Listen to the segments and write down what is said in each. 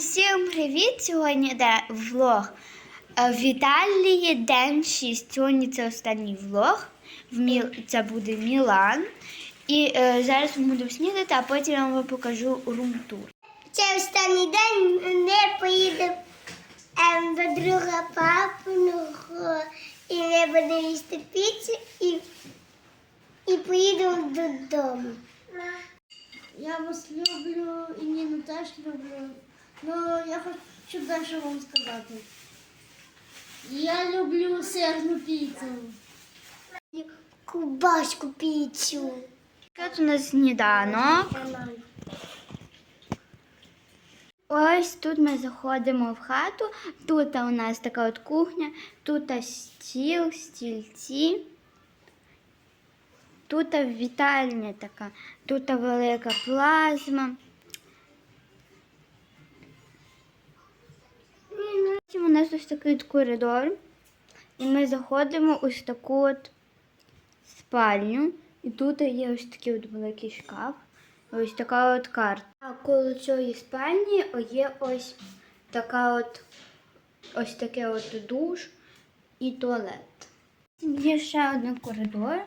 Усім привіт! Сьогодні йде влог. Е, В Італії день 6. Сьогодні це останній влог. В Міл... Це буде Мілан. І е, зараз ми будемо снідати, а потім я вам покажу рум-тур. Це останній день ми поїдемо ем, до друга папиного і ми будемо їсти піцу і, і поїдемо додому. Я вас люблю і Ніну теж люблю. Ну, я хочу дещо вам сказати. Я люблю сирну піцу. Кубашку піцу. Тут у нас сніданок. Ось тут ми заходимо в хату. Тут у нас така от кухня, тут стіл, стільці. Тут вітальня така, тут велика плазма. Потім у нас ось такий коридор. І ми заходимо ось таку от спальню. І тут є ось такий от великий шкаф. Ось така от карта. А коло цієї спальні є ось така от ось таке от душ і туалет. Є ще один коридор.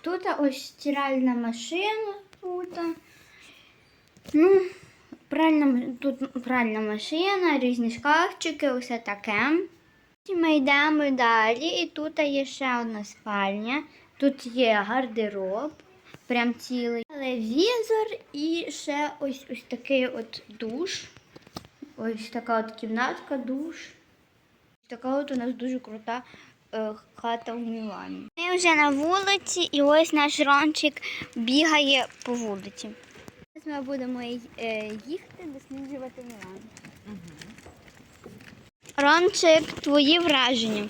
Тут ось стиральна машина. Тут. Ну, пральна, тут пральна машина, різні шкафчики, усе таке. Ми йдемо далі, і тут є ще одна спальня. Тут є гардероб, прям цілий телевізор і ще ось ось такий от душ. Ось така от кімнатка, душ. Така от у нас дуже крута е, хата в Мілані. Ми вже на вулиці, і ось наш Рончик бігає по вулиці. Ми будемо е, їхати досліджувати Мілан. Ромчик, твої враження.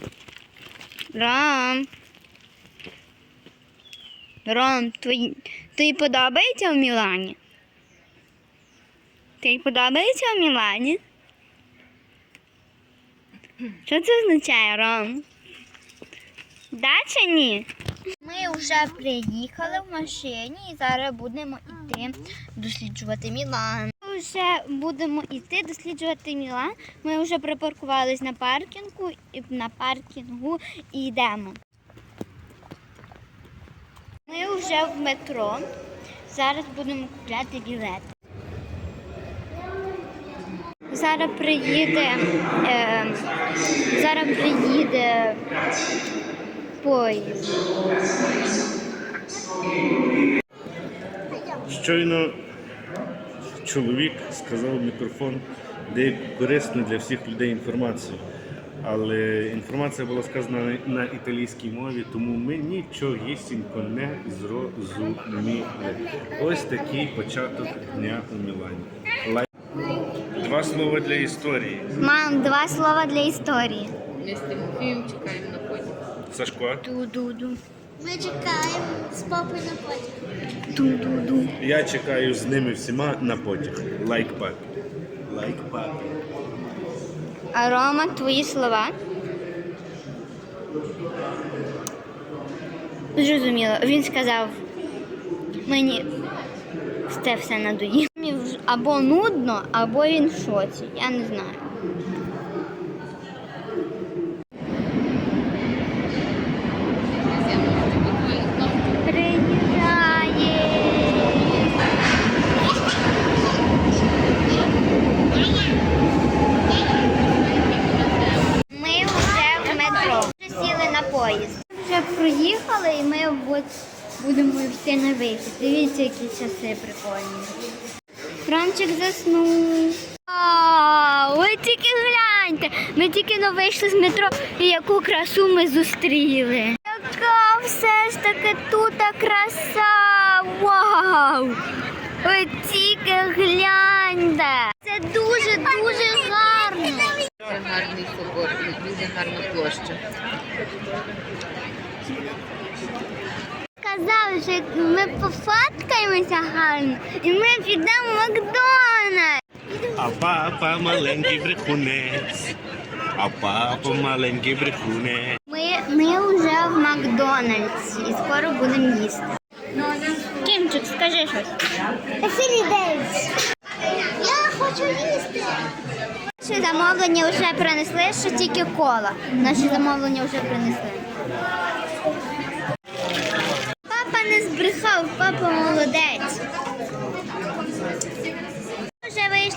Ром. Ром, твої... тобі подобається в Мілані? Тобі подобається в Мілані? Що це означає, Ром? Да чи ні? Ми вже приїхали в машині і зараз будемо йти досліджувати Мілан. Ми вже будемо йти досліджувати Мілан. Ми вже припаркувались на паркінгу і на паркінгу і йдемо. Ми вже в метро. Зараз будемо купляти білет. Зараз приїде. Е, зараз приїде поїзд. Щойно чоловік сказав в мікрофон деяку корисну для всіх людей інформацію. Але інформація була сказана на- італійській мові, тому ми нічогісінько не зрозуміли. Ось такий початок дня у Мілані. Лай- Два слова для історії. Мам, два слова для історії. Ми з Тимофієм чекаємо на. Сашко, Ду-ду-ду. Ми чекаємо з папою на потяг. Ду-ду-ду. я чекаю з ними всіма на потяг. Лайк папі. Лайк папі. А Рома, твої слова. Зрозуміло. Він сказав, мені це все надоїло. Або нудно, або він в шоці. Я не знаю. Приїжджає. Ми вже в метро. Вже сіли на поїзд. Вже проїхали і ми от будемо йти на вихід. Дивіться, які часи прикольні. Франчик заснув. А, ви тільки гляньте. Ми тільки но вийшли з метро і яку красу ми зустріли. Яка все ж таки тут краса. Вау! Ви тільки гляньте. Це дуже дуже гарно. Дуже гарний собор, і дуже гарна площа. Казали, що ми пофоткаємося гарно і ми підемо в Макдональдс. А папа маленький брехунець. А папа маленький брехунець. Ми, ми вже в Макдональдсі і скоро будемо їсти. Кімчик, скажи щось. Філідейс. Я хочу їсти. Наші замовлення вже принесли, що тільки кола. Наші замовлення вже принесли.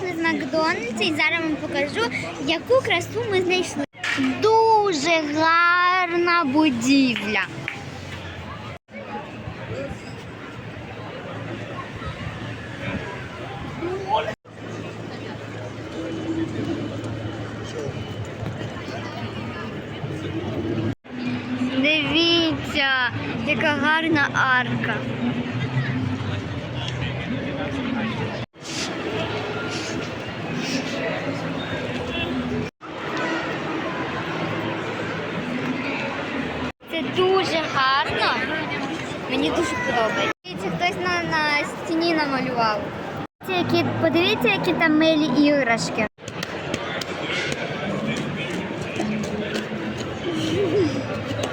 Вийшли з Макдональдса і зараз вам покажу, яку красу ми знайшли. Дуже гарна будівля. подивіться, які там милі іграшки.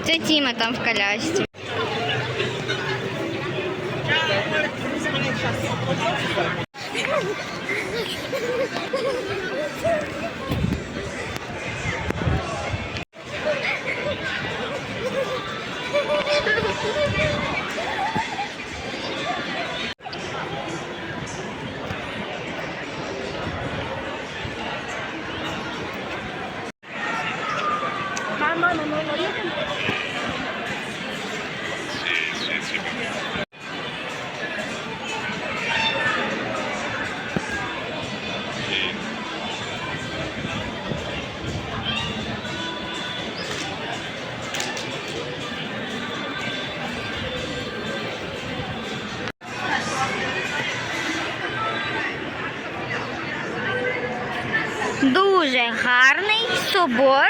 Це Тіма там в колясці. Собор.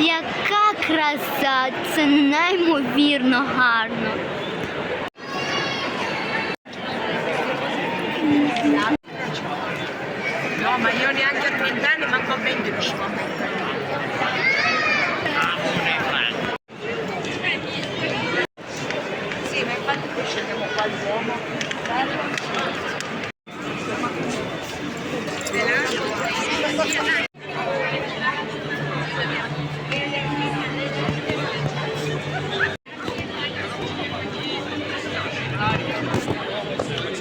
Яка краса! Це неймовірно гарно.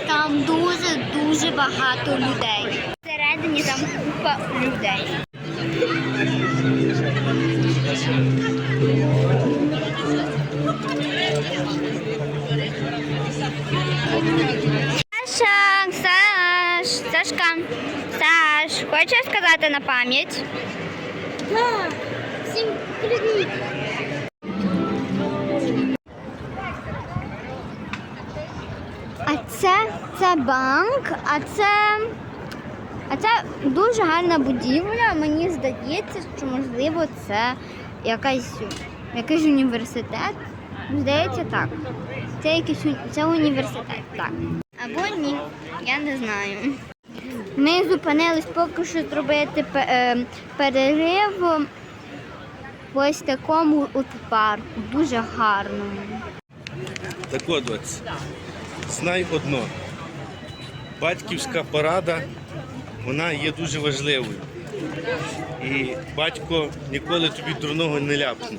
Там дуже дуже багато людей. Хочеш сказати на пам'ять? Так, всім привіт. А це, це банк, а це, а це дуже гарна будівля. Мені здається, що можливо це якась, якийсь університет. Здається, так. Це якийсь це університет, так. Або ні, я не знаю. Ми зупинились поки що зробити е, перерив в ось такому от парку, дуже гарному. Так от, ось, знай одно. Батьківська порада, вона є дуже важливою. І батько ніколи тобі дурного не ляпне.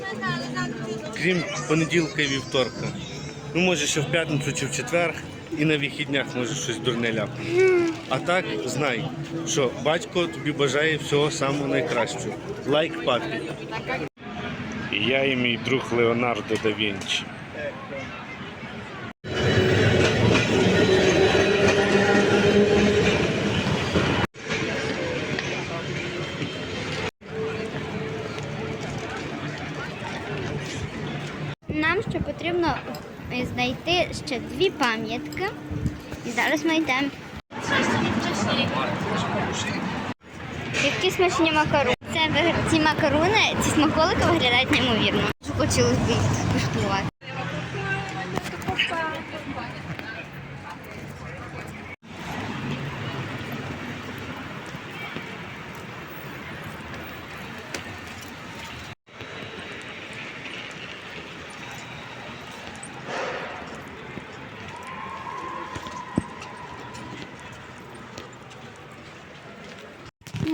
Крім понеділка і вівторка. Ну, може, ще в п'ятницю чи в четвер, і на вихіднях може щось дурне ляпне. А так знай, що батько тобі бажає всього самого найкращого. Лайк папі. Я і мій друг Леонардо да Вінчі. Нам ще потрібно знайти ще дві пам'ятки. І зараз ми йдемо. Які смачні макаруни. Це ці макаруни, ці смаколики виглядають неймовірно. Хотілося б їх скуштувати.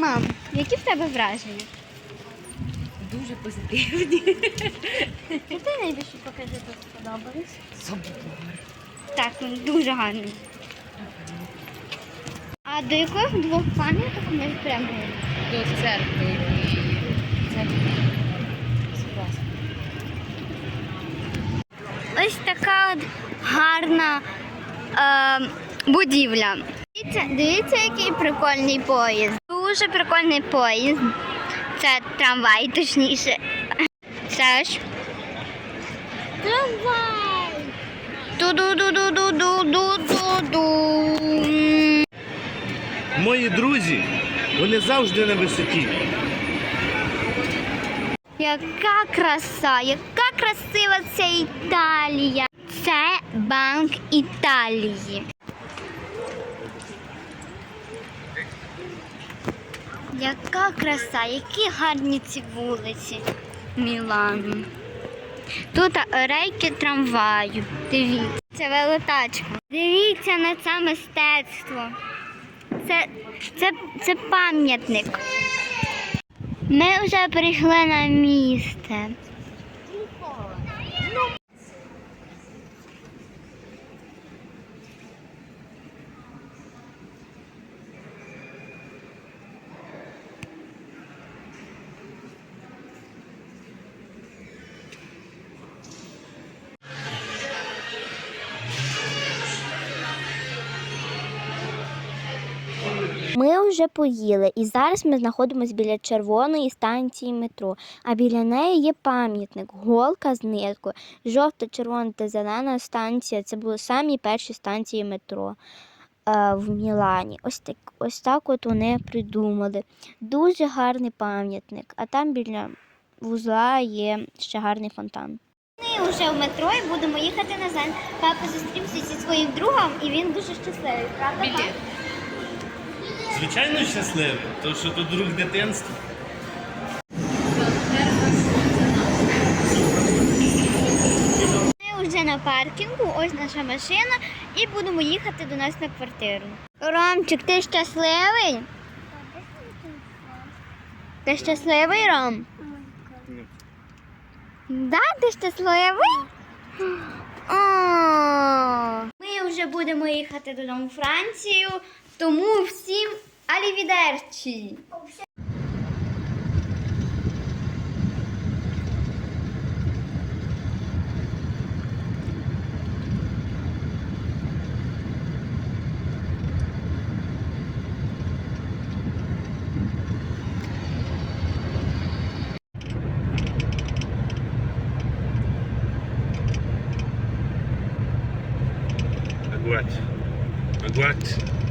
Мам, які в тебе враження? Дуже позитивні. Ти найбільше покажи, тут сподобалось? Собор. Так, він дуже гарний. А до яких двох пам'яток ми прямуємо? До церкви і церкви. Спас. Ось така от гарна е, будівля. Дивіться, дивіться, який прикольний поїзд. Дуже прикольний поїзд. Це трамвай, точніше. Це ж. Трамвай! Ду-ду-ду-ду-ду-ду-ду-ду. Мої друзі, вони завжди на висоті. Яка краса, яка красива ця Італія. Це Банк Італії. Яка краса, які гарні ці вулиці Мілану. Тут рейки трамваю. Дивіться, це велотачка. Дивіться на це мистецтво. Це, це, це пам'ятник. Ми вже прийшли на місце. Ми вже поїли, і зараз ми знаходимося біля червоної станції метро. А біля неї є пам'ятник, голка з ниткою, жовта, червона та зелена станція. Це були самі перші станції метро е, в Мілані. Ось так, ось так от вони придумали. Дуже гарний пам'ятник. А там біля вузла є ще гарний фонтан. Ми вже в метро і будемо їхати назад. Папа зустрівся зі своїм другом і він дуже щасливий, правда? Білет. Звичайно, щасливий, тому що тут друг дитинства. Ми вже на паркінгу, ось наша машина, і будемо їхати до нас на квартиру. Ромчик, ти щасливий? Ти щасливий, Ром? Да, ти щасливий? Ми вже будемо їхати додому в Францію, тому всім Arrivederci! Aguate. Aguate.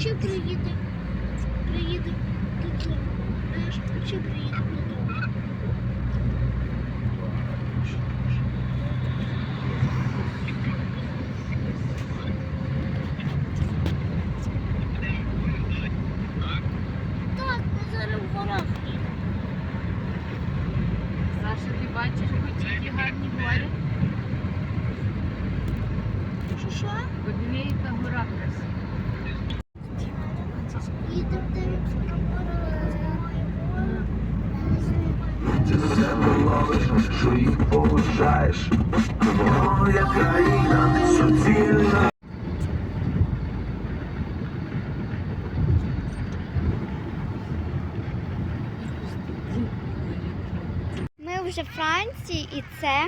Аж вночі приїдемо. Приїдемо додому. Ми аж вночі приїдемо додому. Так, ми зараз в горах їдемо. Саша, ти бачиш, які гарні гори? Що що? Подиви, яка гора красива. Їдемо дивимося на гори. Ти себе ловиш, що їх поважаєш. Моя країна суцільна. Ми вже в Франції і це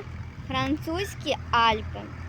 французькі Альпи.